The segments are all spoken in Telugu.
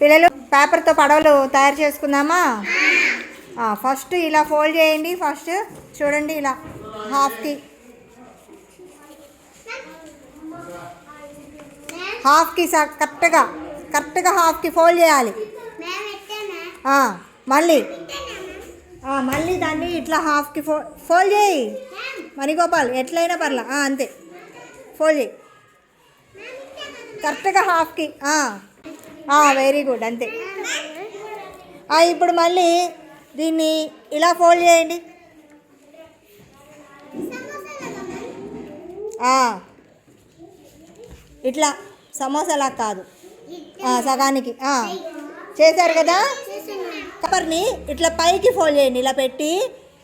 పిల్లలు పేపర్తో పడవలు తయారు చేసుకుందామా? ఫస్ట్ ఇలా ఫోల్డ్ చేయండి ఫస్ట్ చూడండి ఇలా హాఫ్కి హాఫ్కి స- కరెక్ట్గా కరెక్ట్గా హాఫ్కి ఫోల్డ్ చేయాలి. మళ్ళీ. మళ్ళీ దాన్ని ఇట్లా హాఫ్కి ఫో ఫోల్డ్ చేయి. మణిగోపాల్ ఎట్లయినా పర్లా. అంతే. ఫోల్డ్ చేయి. కరెక్ట్గా హాఫ్కి వెరీ గుడ్ అంతే. ఇప్పుడు మళ్ళీ దీన్ని ఇలా ఫోల్డ్ చేయండి. ఇట్లా సమోసాలా కాదు. సగానికి. చేశారు కదా? పేపర్ని ఇట్లా పైకి ఫోల్డ్ చేయండి. ఇలా పెట్టి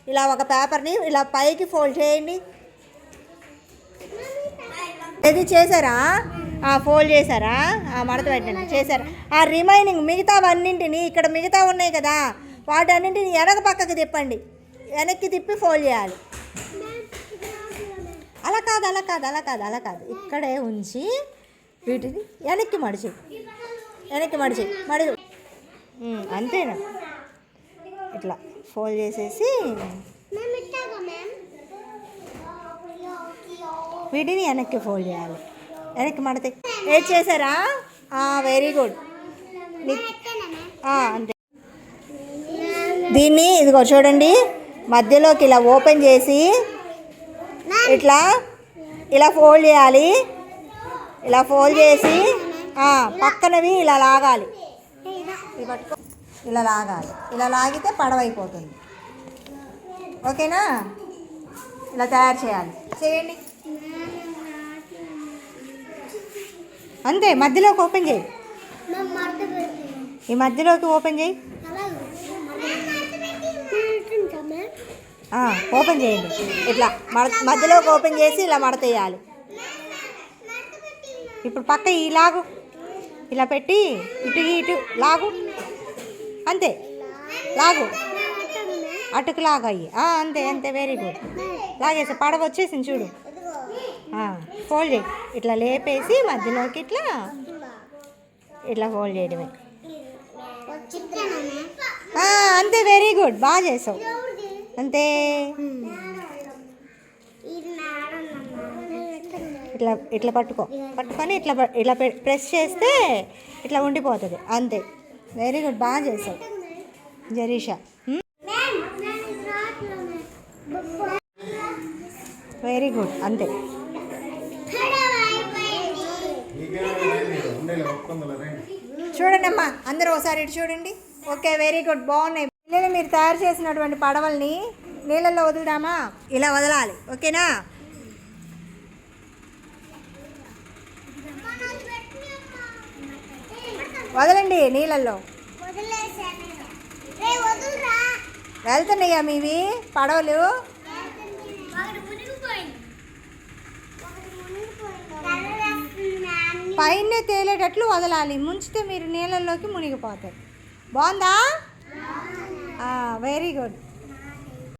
ఇలా ఒక పేపర్ని ఇలా పైకి ఫోల్డ్ చేయండి. ఇది చేశారా? ఫోల్డ్ చేశారా? ఆ, మడత పెట్టండి. చేశారా. ఆ రిమైనింగ్ మిగతావన్నింటిని ఇక్కడ మిగతా ఉన్నాయి కదా వాటన్నింటిని వెనక పక్కకి తిప్పండి. వెనక్కి తిప్పి ఫోల్డ్ చేయాలి. అలా కాదు అలా కాదు అలా కాదు అలా కాదు. ఇక్కడే ఉంచి వీటిని వెనక్కి మడిచి. వెనక్కి మడిచి. మడి అంతేనా? ఇట్లా ఫోల్డ్ చేసేసి వీటిని వెనక్కి ఫోల్డ్ చేయాలి. వెనక్కి మడితే ఏది చేశారా? వెరీ గుడ్ అంతే. దీన్ని ఇదిగో చూడండి. మధ్యలోకి ఇలా ఓపెన్ చేసి ఇట్లా ఇలా ఫోల్డ్ చేయాలి. ఇలా ఫోల్డ్ చేసి పక్కనవి ఇలా లాగాలి. పట్టుకో ఇలా లాగాలి. ఇలా లాగితే పడవైపోతుంది ఓకేనా? ఇలా తయారు చేయాలి. చేయండి. అంతే మధ్యలోకి ఓపెన్ చేయి. ఈ మధ్యలోకి ఓపెన్ చేయి. ఓపెన్ చేయండి. ఇట్లా మడ మధ్యలోకి ఓపెన్ చేసి ఇలా మడతేయాలి. ఇప్పుడు పక్క ఈ లాగు. ఇలా పెట్టి ఇటు ఇటు లాగు. అంతే. లాగు. అటుకు లాగు అయ్యి ఆ, అంతే అంతే వెరీ గుడ్ లాగేసి పడవ వచ్చేసింది చూడు. ఫోల్డ్ చేయి. ఇట్లా లేపేసి మధ్యలోకి ఇట్లా ఇట్లా ఫోల్డ్ చేయడమే. అంతే వెరీ గుడ్ బాగా చేసావు. అంతే. ఇట్లా ఇట్లా పట్టుకో. పట్టుకొని ఇట్లా ఇట్లా ప్రెస్ చేస్తే ఇట్లా ఉండిపోతుంది. అంతే. వెరీ గుడ్ బాగా చేసావు. జరీషా. వెరీ గుడ్ అంతే. చూడండి అమ్మా అందరూ ఒకసారి ఇటు చూడండి. ఓకే వెరీ గుడ్ బాగున్నాయి. పిల్లలు మీరు తయారు చేసినటువంటి పడవల్ని నీళ్ళల్లో వదులుదామా? ఇలా వదలాలి ఓకేనా? వదలండి నీళ్ళల్లో. వెళ్తున్నాయా మీవి పడవలు? పైనే తేలేటట్లు వదలాలి. ముంచితే మీరు నీళ్ళల్లోకి మునిగిపోతారు బాగుందా? Very good